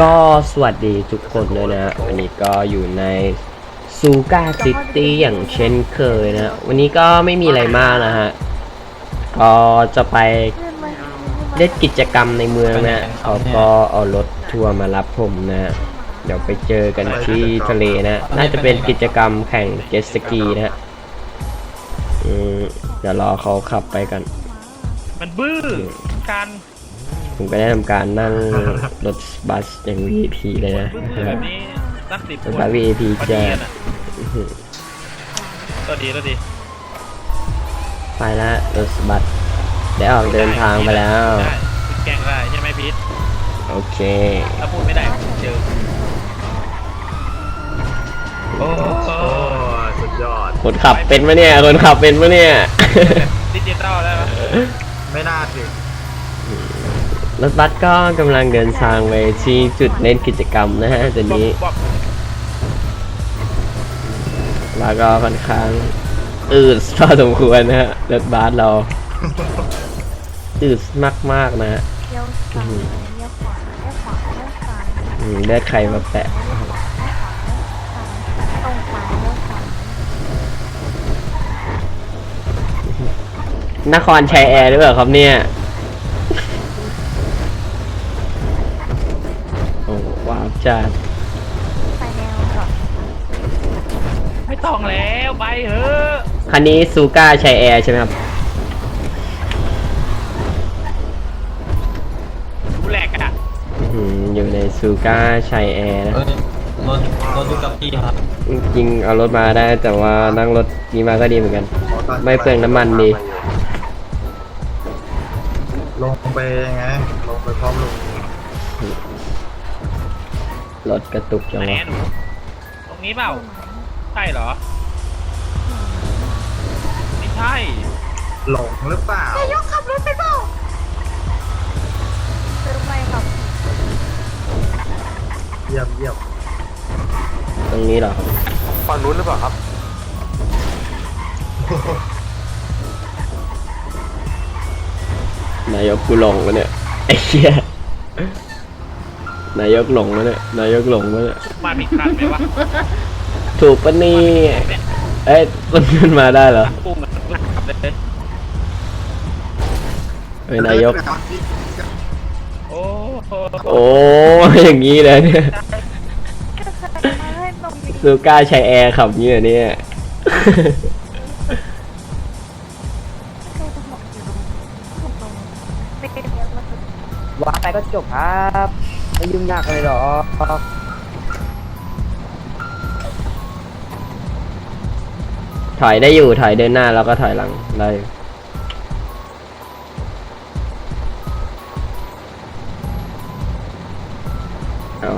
ก็สวัสดีทุกคนเลยนะวันนี้ก็อยู่ในซูกาซิตี้อย่างเช่นเคยนะ วันนี้ก็ไม่มีอะไรมากนะฮะ ก็จะไปเล่นกิจกรรมในเมืองนะเขาก็เอารถทัวร์มารับผมนะ เดี๋ยวไปเจอกันที่ทะเลนะ น่าจะเป็นกิจกรรมแข่งเจ็ตสกีนะฮะอืมเดี๋ยวรอเขาขับไปกัน มันบื้อการ ผมก็ได้ทำการนั่งรถบัสอย่าง VIP เลยนะบื้อแบบนี้ตั้งสิบรถบัส VIP พอแจดีกอะนะก็ดีก็ดี ไปแล้วรถบัสได้ออกเดินทางไปแล้ว ได้พูดแกล้งได้ใช่ไหมพีทโอเค ถ้าพูดไม่ได้เจอโอ้โหโอ้สุดยอด คนขับเป็นปะเนี่ย คนขับเป็นปะเนี่ย ดิจิตอลได้ไหมไม่น่าถึง รถบัสก็กำลังเดินทางไปที่จุดเล่นกิจกรรมนะฮะตอนนี้บ๊อบแล้วก็ค่อนข้างอืดพอสมควรนะฮะรถบัสเราอืดมากๆนะฮะเลี้ยวซ้ายเลี้ยวขวาเลี้ยวขวาเลี้ยวซ้ายอืมเลือดใครมาแปะเลี้ยวขวาเลี้ยวซ้ายตรงซ้ายเลี้ยวซ้ายนครชัยแอร์หรือเปล่าครับเนี่ย ว้าวจัดไปแนวแบบไม่ต้องแล้วไปเถอะคันนี้ซูก้าชัยแอร์ใช่ไหมครับดูแหลกอะอื้อหืออยู่ในซูก้าชัยแอร์นะเอ้ยรถรถอยู่กับพี่ครับจริงๆเอารถมาได้แต่ว่านั่งรถนี้มาก็ดีเหมือนกัน ไม่เปลืองน้ำมันดี ลงไปไง ลงไปพร้อมลง รถกระตุกจังไหนวะอะหนูตรงนี้เปล่า ใช่เหรอ ไม่ใช่ หลงหรือเปล่ายกขับรถไปเปล่าซื้อไปครับเยี่ยมเยี่ยมตรงนี้เหรอครับฝั่งนู้นหรือเปล่าครับ นายกกูหลงวะเนี่ยไอ้เหี้ย นายกหลงวะเนี่ย นายกหลงวะเนี่ย มาผิดคันไหมวะถูกปะนี่เนี่ยเอ้ยคนขึ้นมาได้เหรอกุ้งอะขับเลยเอ้ยนายก โอ้โหโอ้อย่างนี้เลยเนี่ยมาให้ตรงนี้ซูก้าชัยแอร์ขับงี้เหรอเนี่ยเป็นเลี้ยวมาสุดวางไปก็จบครับ ไม่ยุ่งยากเลยหรอกถอยได้อยู่ถอยเดินหน้าแล้วก็ถอยหลังได้อยู่เอา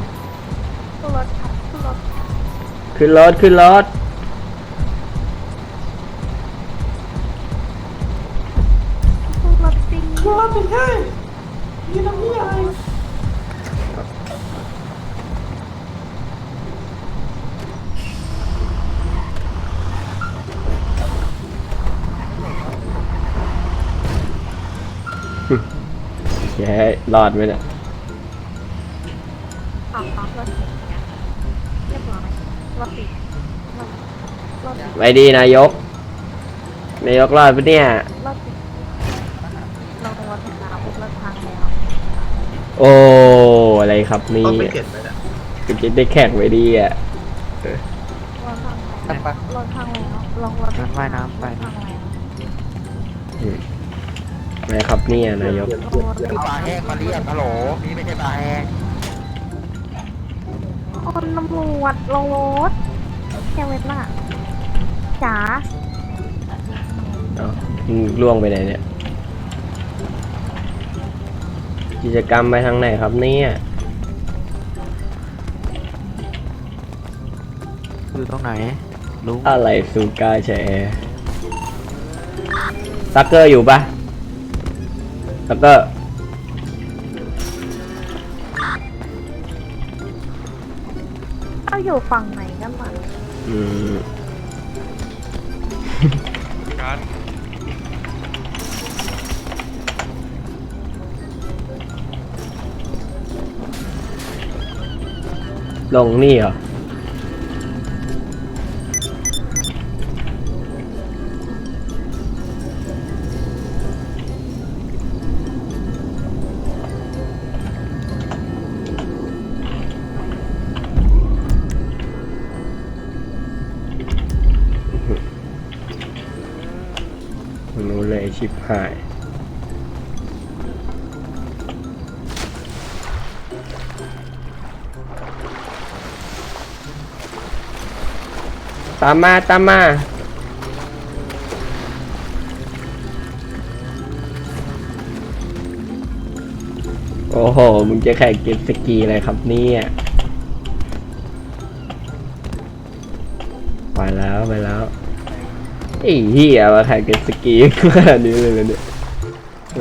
ขึ้นรถครับขึ้นรถ ขึ้นรถ รอดไหมเนี่ยขับครับรถติดเรียบร้อยรถติดรถรถติดไปดีนายก นายกรอดปะเนี่ย รถติดลงรถน้ำรถทางแล้วโอ้อะไรครับนี่ต้องไปเก็บไปเนี่ยกูจะได้แข่งไว้ดีอะรถทางแล้วรถทางแล้วลงรถว่ายน้ำไปทางแล้วอะไรครับเนี่ยนายกเยี่ยมเยี่ยมเยี่ยมปลาแห้งมาเรียกฮัลโหลนี่ไม่ใช่ปลาแห้งคนตำรวจลงรถแค่เวทล่ะจ๋าเอามึงล่วงไปไหนเนี่ย กิจกรรมไปทางไหนครับเนี่ยอยู่ตรงไหนลุงอะไรซูกาแชร์ซักเกอร์อยู่ปะ ซักเกอร์เอาอยู่ฝั่งไหนกันมาอืมการลงนี่เหรอามมาตามมาโอ้โห มึงจะแข่งเก็บสกีอะไรครับเนี่ยไปแล้วไปแล้วไอ้เหี้ยมาแข่งเก็บสกีขนาดนี้เลยเหรอเนี่ย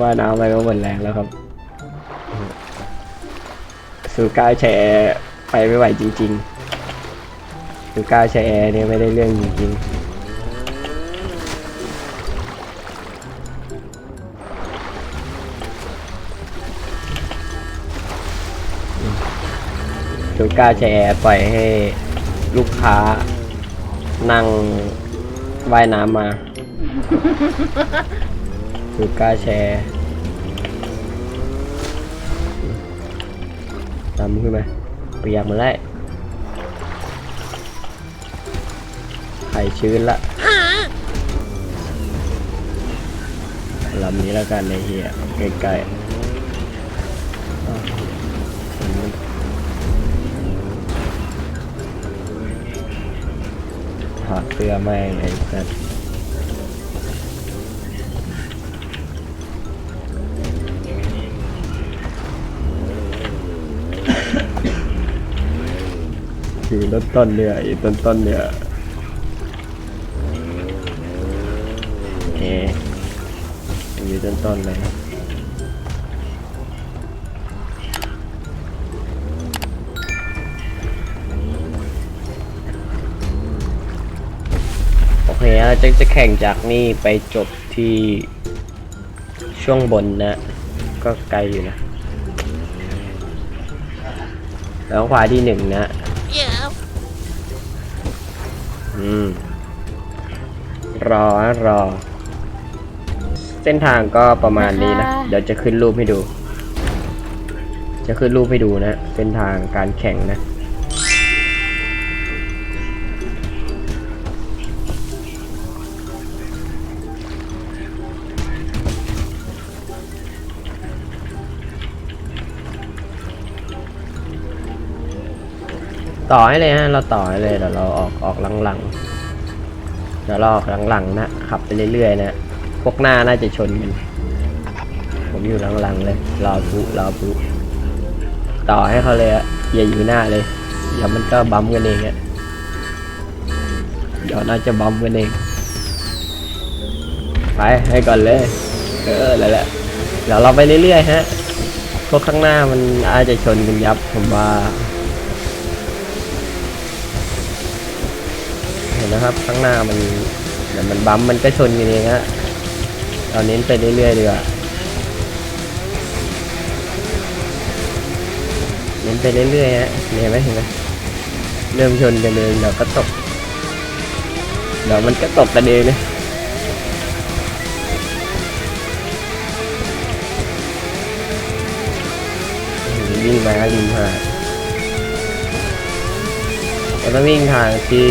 ว่าน้ำไปก็หมดแรงแล้วครับสูก้าแชร์ไปไม่ไหวจริง ๆ สูก้าแชร์เนี่ยไม่ได้เรื่องจริงๆสูก้าแชร์ปล่อยให้ลูกค้านั่งว่ายน้ำมาดูกล้าแชร์ตามขึ้นมาเปียกหมาแล้ว ไข่ชื้นละลำนี้แล้วกันในเฮียใกล้ๆอ้าวมันถอดเสื้อแม่งไอ้สัสคือต้นต้นเนี่ยไอ้ต้นต้นเนี่ย มีต้นต้นๆเลยโอเคเราจะจะแข่งจากนี่ไปจบที่ช่วงบนนะ ก็ไกลอยู่นะ แล้วขวาที่หนึ่งนะ อืม รอนะรอ เส้นทางก็ประมาณนี้นะ เดี๋ยวจะขึ้นรูปให้ดู จะขึ้นรูปให้ดูนะ เส้นทางการแข่งนะต่อให้เลยฮะเราต่อให้เลยเดี๋ยวเราออกออกหลังๆเดี๋ยวเราออกหลังๆนะขับไปเรื่อยๆนะ พวกหน้าน่าจะชนกันผมอยู่หลังๆเลย รอปุรอปุต่อให้เขาเลยอะอย่าอยู่หน้าเลยเดี๋ยวมันก็บัมกันเองอะเดี๋ยวน่าจะบัมกันเองไปให้ก่อนเลย เออแล้วแหละเดี๋ยวเราไปเรื่อยๆฮะพวกข้างหน้ามันอาจจะชนกันยับผมว่าเห็นนะครับข้างหน้ามันเดี๋ยวมันบัมมันก็ชนกันเองฮะ เราเน้นไปเรื่อยๆดีกว่าเน้นไปเรื่อยๆฮะเห็นไหมเห็นไหมเริ่มชนกันเองเดี๋ยวก็ตกเดี๋ยวมันก็ตกกันเองนะวิ่งมาริมหาดเราต้องวิ่งทางที่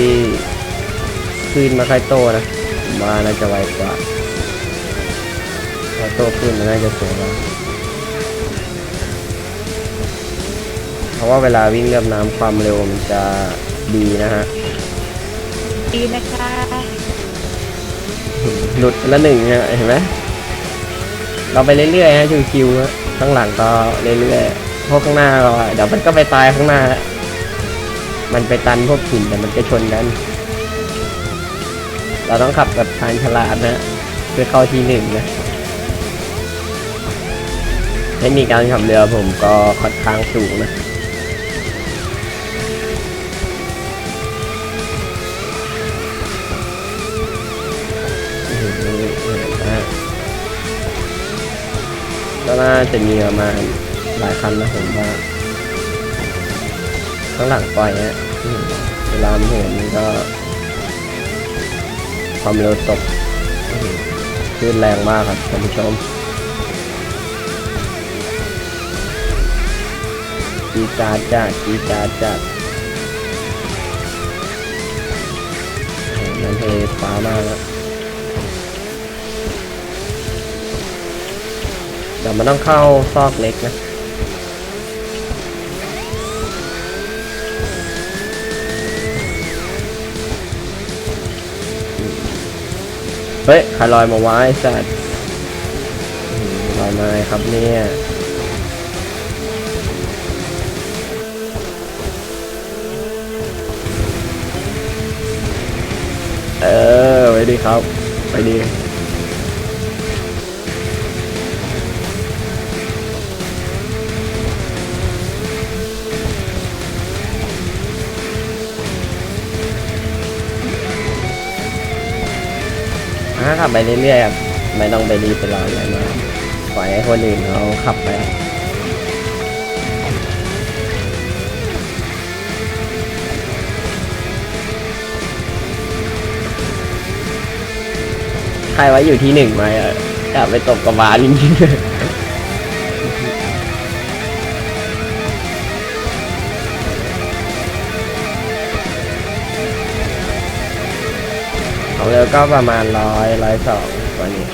คลื่นไมาค่อยโตนะมาน่าจะไวกว่า โตขึ้นมันน่าจะสวยกว่าเพราะว่าเวลาวิ่งเรียบน้ำความเร็วมันจะดีนะฮะ ดีนะคะหลุดไปละหนึ่งเนี่ยเห็นไหมเราไปเรื่อยๆฮะชิวๆฮะข้างหลังก็เรื่อยๆเพราะข้างหน้าเราอะเดี๋ยวมันก็ไปตายข้างหน้า มันไปตันพวกหินแต่มันก็ชนกัน เราต้องขับแบบทางฉลาดนะเพื่อเข้าที่หนึ่งนะ เทคนิคการขับเรือผมก็ค่อนข้างสูงนะอื้อหือเห็นนะก็น่าจะมีประมาณหลายคันนะผมว่า ข้างหลังปล่อยฮะเวลามันเหินมันก็ ความเร็วตกอื้อหือคลื่นแรงมากครับท่านผู้ชม กีจาจ้ากีจาจ้าโอ้โหนั่นเทฟ้ามากแล้วแต่มันต้องเข้าซอกเล็กนะเฮ้ยใครลอยมาไว้สัตว์ลอยมาครับเนี่ย ดีครับ ไปดีอ่าขับไปเรื่อยๆไม่ต้องไปรีบไปรออะไรมากปล่อยให้คนอื่นเขาขับไป ใครไว้อยู่ที่หนึ่งไหมอะอยากไปตบกบาลจริงๆของเรือก็ประมาณร้อยร้อยสองวันนี้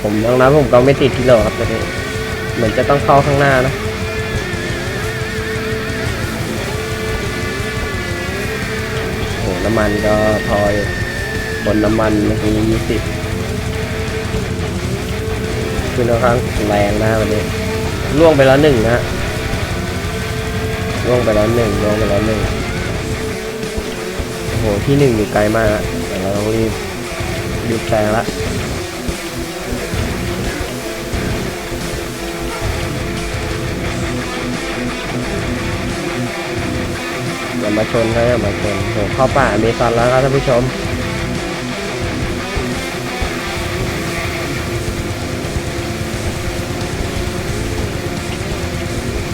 ผมตรงนั้นผมก็ไม่ติดที่โหลครับตอนนี้เหมือนจะต้องเข้าข้างหน้านะโอ้น้ำมันก็พออยู่ บนน้ำมันมื่อกี้ยี่สิบคือค่อนข้างแรงนะวันนี้ล่วงไปแล้วหนึ่งนะล่วงไปแล้วหนึ่งล่วงไปแล้วหนึ่งโอ้โหที่หนึ่งอยู่ไกลมากอะแต่เราต้องรีบรีบแซงละอย่ามาชนครับอย่ามาชนโหเข้าป่าเมซอนแล้วครับท่านผู้ชม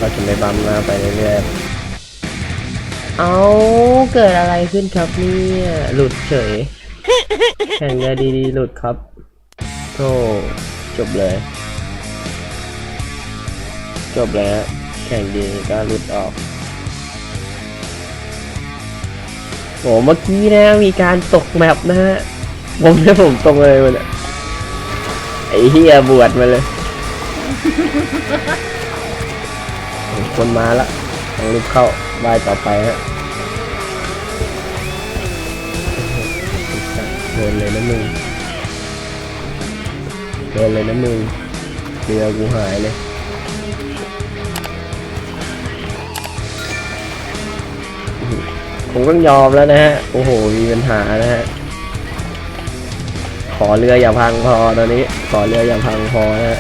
เราจะไม่บัมหน้าไปเรื่อยๆ เอาเกิดอะไรขึ้นครับเนี่ยหลุดเฉยแข่งเรือดีๆ หลุดครับโธ่จบเลย จบเลยฮะแข่งดีก็หลุดออกโหเมื่อกี้นะมีการตกแมปนะฮะผมเนี่ยผมตรงเลยมันยไอ้เฮียบวชมาเลยโอ้ คนมาละต้องรีบเข้าบายต่อไปฮะโดนเลยนะมึงโดนเลยนะมึงเรือกูหายเลยผมต้องยอมแล้วนะฮะ โอ้โห มีปัญหานะฮะ ขอเรืออย่าพังพอตอนนี้ ขอเรืออย่าพังพอนะฮะ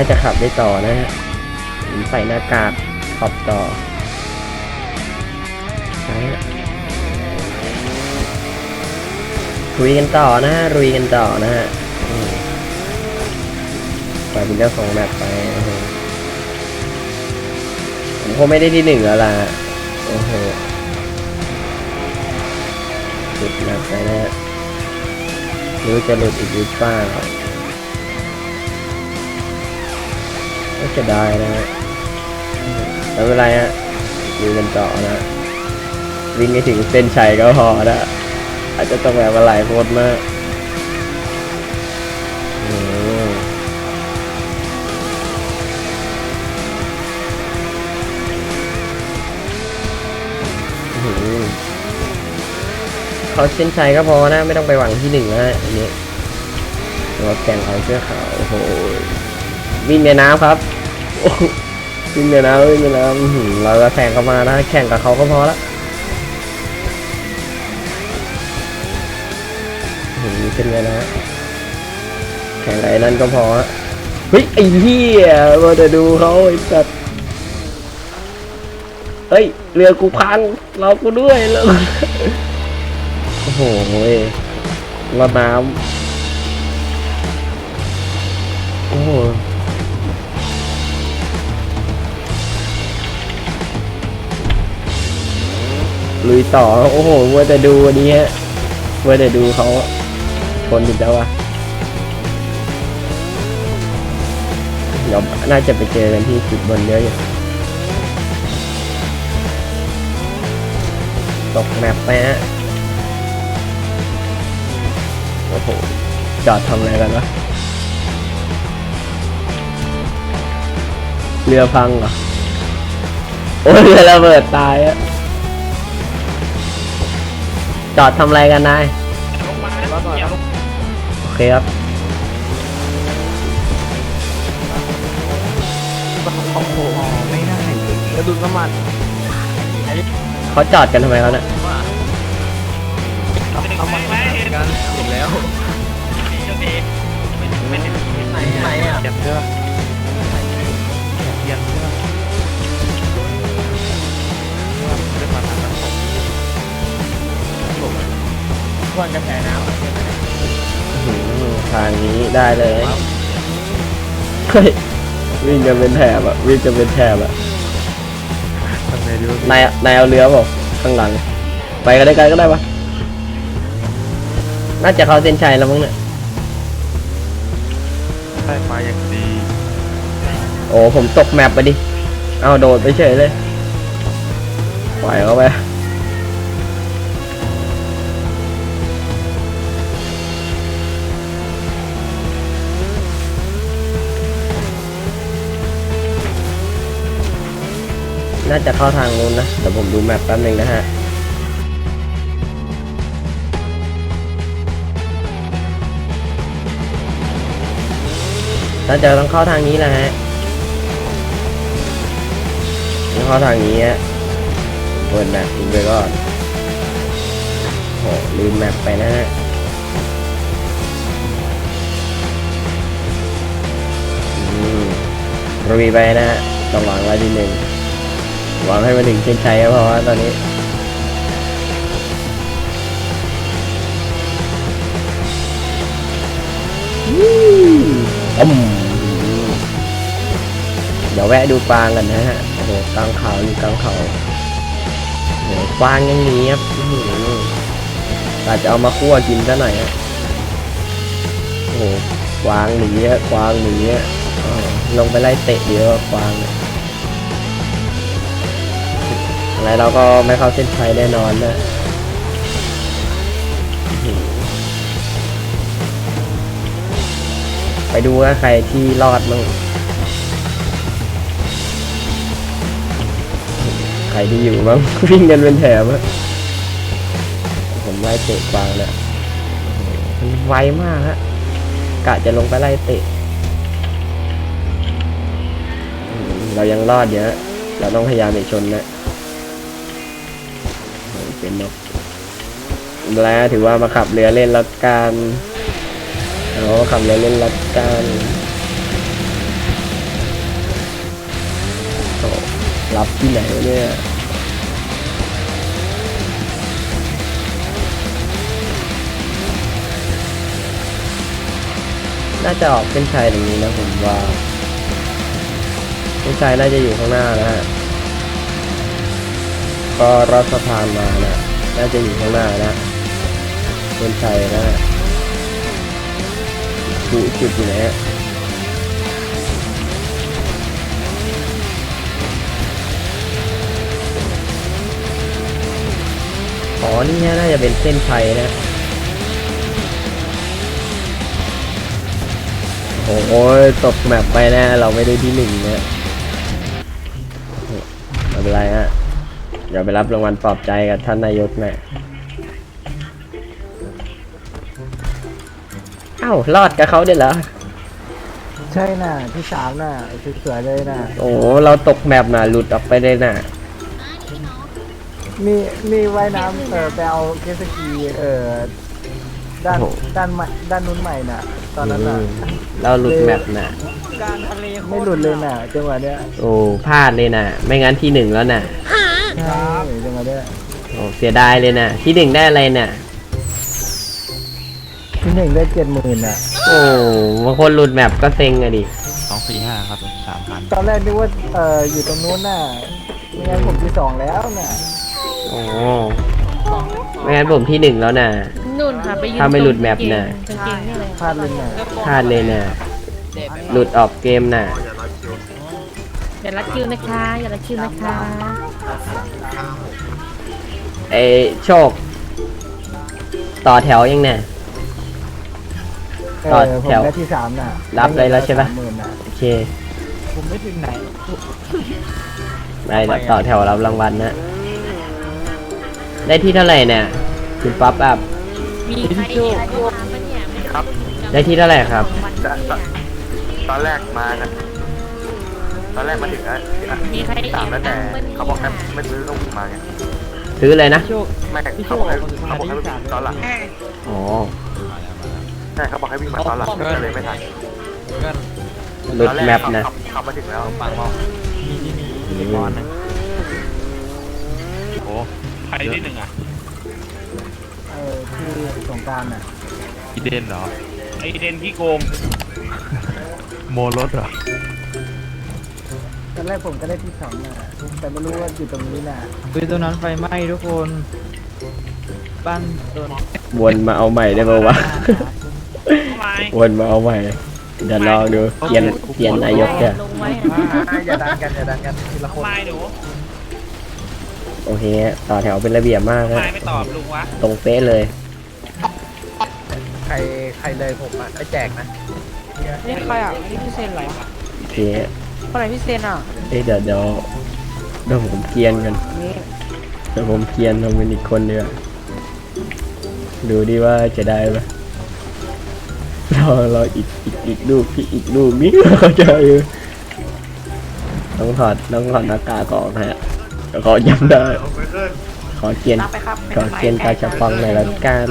น่าจะขับได้ต่อนะฮะผมใส่หน้ากากขับต่อไปฮะคุยกันต่อนะฮะรุยกันต่อนะฮะไปเป็นเจ้าของแมปไปโอ้โหผมคงไม่ได้ที่หนึ่งแล้วล่ะโอ้โหหลุดแมปไปนะฮะรือจะหลุดอีกหรือเปล่า จะได้นะฮะอืมไม่เป็นไรฮะดูกันต่อนะ วิ่งให้ถึงเส้นชัยก็พอนะ อาจจะต้องแบบว่าหลายโคตรมากหือเขาเส้นชัยก็พอนะ ไม่ต้องไปหวังที่หนึ่งนะอันนี้ตัวแข่งเขาเสื้อขาวโอ้โหวิ่งในน้ำครับ วิ่งในน้ำวิ่งในน้ำอื้อหือเราก็แข่งเข้ามานะแข่งกับเขาก็พอละเห็นขึ้นเลยนะแข่งไรนั่นก็พอฮะเฮ้ยไอ้เหี้ยมาจะดูเขาไอ้สัตว์เฮ้ยเรือกูพังรอกูด้วยแล้วโอ้โหรอดน้ำ ลุยต่อ โอ้โหวัวแต่ดูวันนี้ฮะวัวแต่ดูเขาชนอีกแล้ววะเดี๋ยวน่าจะไปเจอกันที่จุดบนเยอะอยู่ตกแมปไปฮะโอ้โหจอดทำอะไรกันวะเรือพังเหรอ โอ้ยเรือระเบิดตายอะ จอดทำอะไรกันนายลงมาเดี๋ยวโอเคครับไม่ได้กระดุมน้ำมันเขาจอดกันทำไมเขาเนี่ยเอามาไหมเห็นกันเห็นแล้วเจ้าเอกไม่ได้ไม่ได้ไหนอะ เจ็บเสื้อเควรกระแสน้อื้อหือทางนี้ได้เลยเฮ้ยวิ่งกันเป็นแถบอะวิ่งกันเป็นแถบอะทำไงดีวะนายนายเอาเรือเปล่าข้างหลัง ไปกันได้ไกลก็ได้ปะน่าจะเข้าเส้นชัยแล้วมั้งเนี่ยได้มาอย่างดีโอ้ผมตกแมปไปดิเอาโดดไปเฉยเลยปล่อยเขาไป น่าจะเข้าทางนู้นนะแต่ผมดูแมปแป๊บนึงนะฮะน่าจะต้องเข้าทางนี้แหละฮะต้องเข้าทางนี้ฮะเปิดแมปทิ้งไปก่อนโอ้ลืมแมปไปนะฮะอืมรุยไปนะฮะต้องหวังไว้ทีหนึ่ง หวังให้มาถึงเส้นชัยก็พอฮะตอนนี้อืมเดี๋ยวแวะดูกวางกันนะฮะโอ้โหกลางเขาอยู่กลางเขาโอ้โหกวางยังหนีครับอื้อหืออาจจะเอามาคั่วกินซะหน่อยฮะโอ้โหกวางหนีอะกวางหนีอะอ้าวลงไปไล่เตะเยอะกวางเนี่ย อะไรเราก็ไม่เข้าเส้นชัยแน่นอนนะไปดูว่าใครที่รอดมั่งใครที่อยู่บ้างวิ่งกันเป็นแถบอะผมไล่เตะกวางเนี่ยมันไวมากฮะกะจะลงไปไล่เตะ เรายังรอดเยอะ เราต้องพยายามไปชนนะ เป็นนกแล้วถือว่ามาขับเรือเล่นแล้วกันอ๋อขับเรือเล่นรัดกันโอ้รับที่ไหนเนี่ยน่าจะออกเส้นชัยตรงนี้นะผมว่าเส้นชัยน่าจะอยู่ข้างหน้านะฮะ ก็รอดสะพานมานะน่าจะอยู่ข้างหน้านะเส้นชัยนะฮะดูจุดอยู่ไหนอะอ๋อนี่น่าจะเป็นเส้นชัยนะโอ้โหตกแมปไปแน่เราไม่ได้ที่หนึ่งนะไม่เป็นไรฮะ เดี๋ยวไปรับรางวัลปลอบใจกับท่านนายกแม่เอ้ารอดกับเขาด้วยเหรอ ใช่น่ะที่สามน่ะสวยๆเลยน่ะ โอ้โหเราตกแมปน่ะ หลุดออกไปเลยน่ะ มีมีว่ายน้ำเออไปเอาเจตสกีเออด้านโอ้โห ด้านใหม่ด้านนู้นใหม่น่ะ ตอนนั้นน่ะอืมเราหลุดแมปน่ะ ไม่หลุดเลยน่ะจังหวะเนี้ยโอ้พลาดเลยน่ะ ไม่งั้นที่หนึ่งแล้วน่ะใช่ จังหวะเนี้ยโอ้เสียดายเลยน่ะที่หนึ่งได้อะไรน่ะที่หนึ่งได้เจ็ดหมื่นน่ะ โอ้บางคนหลุดแมปก็เซ็งอะดิสองสี่ห้าครับสามพันตอนแรกนึกว่าเอออยู่ตรงนู้นน่ะไม่งั้นผมที่สองแล้วน่ะโอ้ไม่งั้นผมที่หนึ่งแล้วน่ะ นุ่นค่ะไปยืนถ้าไม่หลุดแมปน่ะ กางเกงนี่เลยพลาดเลยเนี่ยพลาดเลยน่ะ หลุดออกเกมน่ะ อย่ารัดคิวอย่ารัดคิวนะคะ อย่ารัดคิวนะคะ ไอโชค ต่อแถวยังน่ะเอต่ออผมแถวได้ที่สามน่ะรับเลยแล้วใช่ปะสามหมื่นน่ะโอเคผมไม่ถึงไหน ไปแล้วต่อแถวรับรางวัลนะ ได้ที่เท่าไหร่เนี่ยคุณป๊อปอัพ มีใครเห็นเข้ามาปะเนี่ยไม่ครับ ได้ที่เท่าไหร่ครับวันที่เนี่ยตอนแรกมานะ ตอนแรกมาถึงอะมีใครสามแล้วแต่เห็นบ้างปะเนี่ยเขาบอกให้ไม่ซื้อต้องมาไงซื้อเลยนะโชคไม่เขาบอกให้เขาบอกให้วิ่งตอนหลังอ๋อใช่เขาบอกให้วิ่งมาตอนหลังก็เลยไม่ทันก็หลุดแมปนะขับขับมาถึงแล้วปังมองมีที่มีอืมีมบอลนะโอ้ใครที่หนึ่งอะเออที่สงกรารน่ะอีเดนเหรอไอเดนที่โกงโมรถเหรอ ตอนแรกผมก็ได้ที่สองน่ะแต่ไม่รู้ว่าอยู่ตรงนี้น่ะคือตัวนั้นไฟไหม้ทุกคน บ้านตัวน้องวนมาเอาใหม่ได้ปะวะ ทำไมวนมาเอาใหม่ เดี๋ยวลองดูเปลี่ยนเปลี่ยนนายกเนี่ยลงไว้นะอย่าดันกันอย่าดันกันทีละคทำนไมหนูโอเคต่อแถวเป็นระเบียบมากทำนะไมไม่ตอบลุงวะตรงเป๊ะเลย ใครใครเลยผมอะไม่แจกนะ นี่ใครอะนี่พี่เซนเหรอโอเค คนไหนพี่เซนอะเอ้ยเดี๋ยวเดี๋ยวเดี๋ยวผมเกียนกันนี่เดี๋ยวผมเกียนทำเป็นอีกคนเดียวาดูดิว่าจะได้ปะรอรออีกอีกอีกลูกพี่อีกลูกนี่เขาจะอยู่ต้องถอดต้องถอดหน้ากากออกนะฮะเดี๋ยวขอย้ำได้ขอเกียนรับไปครับขอเกียนกาจะฟังหน่อยละกัน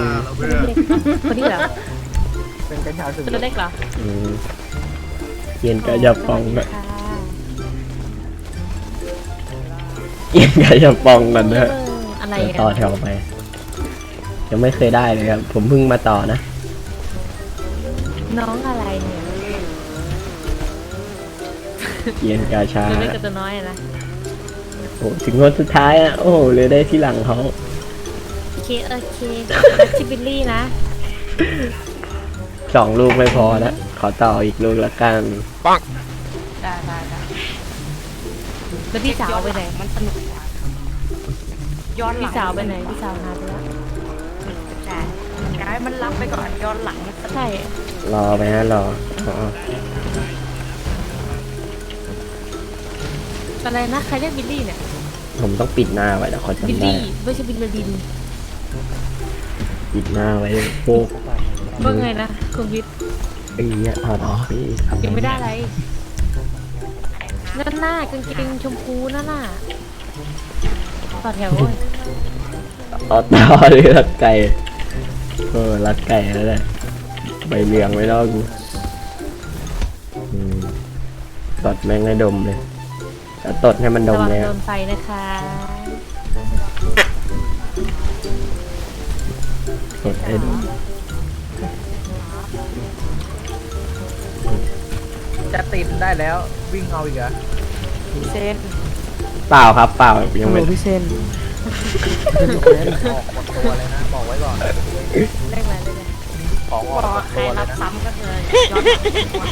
คนนี้เหรอเป็นกระเช้าสุดตัวเล็กเหรออืมเกียนกาจะฟังนะค่ะ กียนกาจะฟังกันนะฮะอะไรเดี๋ยวกันต่อแถวไป ยังไม่เคยได้เลยครับ ผมเพิ่งมาต่อนะ น้องอะไรเนี่ยเกียนกาชาตัวเล็กกับตัวน้อยอะนะโอ้ถึงวันสุดท้ายอะ โอ้โหเลยได้ที่หลังเขา โอเคโอเคนักชิบิลลี่นะสองลูกไม่พอนะ ขอต่ออีกลูกละกันได้ได้ได้ แล้วพี่สาวไปไหนมันสนุกกว่าย้อนหลัพี่งสาวไปไหนพี่สาวหายไปแล้วใช่ย้ายมันรับไปก่อนย้อนหลังมันสนุก ใช่รอไปฮะรออ๋ออะไรนะใครเรียกบิลลี่เนี่ยผมต้องปิดหน้าไว้เดี๋ยวเขาบิลจำได้ลี่ไม่ใช่บิลลาดินปิดหน้าไว้พวกว่าไงนะคุณวิทย์ไอ้เนี้ยถอดออกพี่ยังไม่ได้อะไร นั่นหน้ากางเกงชมพูนั่นน่ะต่อแถวเว้ยเอาต่อเลยรักไก่เออรักไก่แล้วแหละใบเหลืองไว้แล้วกูอืมตดแม่งให้ดมเลยแล้วตดให้มันดระมวังเลยโดอะนไฟนะคะตดให้ดม จะติดได้แล้ววิ่งเอาอีกเหรอพี่เซนเปล่าครับเปล่ายังไม่โอ้พี่เซนออกหมดตัวเลยนะบอกไว้ก่อนเรียกอะไรเรียกอะไรของออกบอกหมว่าดใครตัวเลรัยบนะซ้ำก็เลยย้อนหลังดีกว่า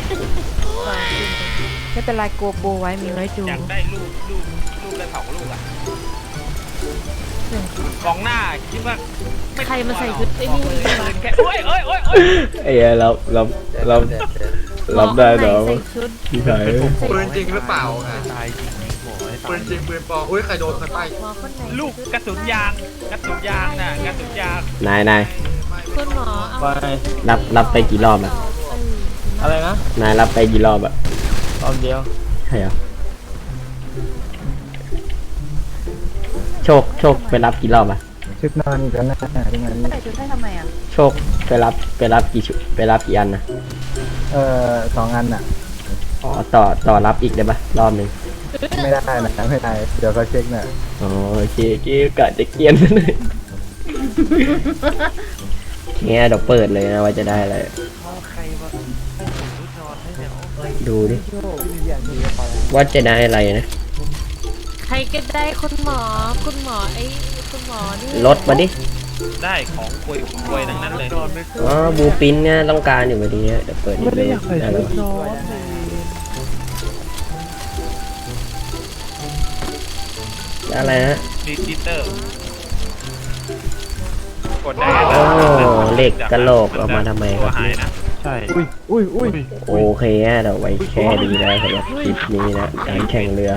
วางขึ้นไม่เป็นไรกลัวโบไว้มีไว้ดูอยากได้ลูกลูกลูกละสองลูกอะ กองหน้าคิดว่าใครมาใส่ชุดไอ้นี่เลยแค่โอ้ยโอ้ยโอ้ยโอ้ยเอ้ยรับรับรับรับได้เดี๋ยวใส่ชุดพี่ชายปืนจริงหรือเปล่าไงตายจริงโอ้ยปืนจริงปืนปลอมอุ้ยใครโดนใครไปหมอคนไหนลูกกระสุนยางกระสุนยางน่ะกระสุนยางนายนายคุณหมอเอาไปรับรับไปกี่รอบอะเออ อะไรนะนายรับไปกี่รอบอะตอนเดียวใช่เหรอ โชคโชคไปรับกี่รอบอะชุดนอนอีกแล้วนะที่งานนี้ใส่ชุดให้ทำไมอะโชคไปรับไปรับกี่ชุดไปรับกี่อันนะเออสองอันน่ะ อ๋อต่อต่อรับอีกได้ปะรอบหนึ่งไม่ได้นะไม่ได้ เดี๋ยวเขาเช็คน่ะอ๋อโอเคโอเคกะจะเกรียนเลยเนี่ยเดี๋ยวเปิดเลยนะว่าจะได้อะไรใครวะลูกนอนให้เนี่ยดูดิอย่างนี้พอแล้วว่าจะได้อะไรนะ ใครก็ได้คุณหมอคุณหมอไอ้คุณคุณหมอนี่รถมาดิได้ของควยควยทั้งนั้นเลย อ๋อบูปินเนี่ยต้องการอยู่พอดีเนี่ยเดี๋ยวเปิดไม่ได้อยากใส่ได้ชุแล้วดนอนได้อะไรฮะดิจิเตอร์กดได้โอ้เหล็กกะโหลกเอามาทำไมครับตัวหายนะใช่ อุ้ยอุ้ยอุ้ยโอเคฮะเดี๋ยวไว้แค่ดีแล้วสำหรับคลิปนี้นะการแข่งเรือ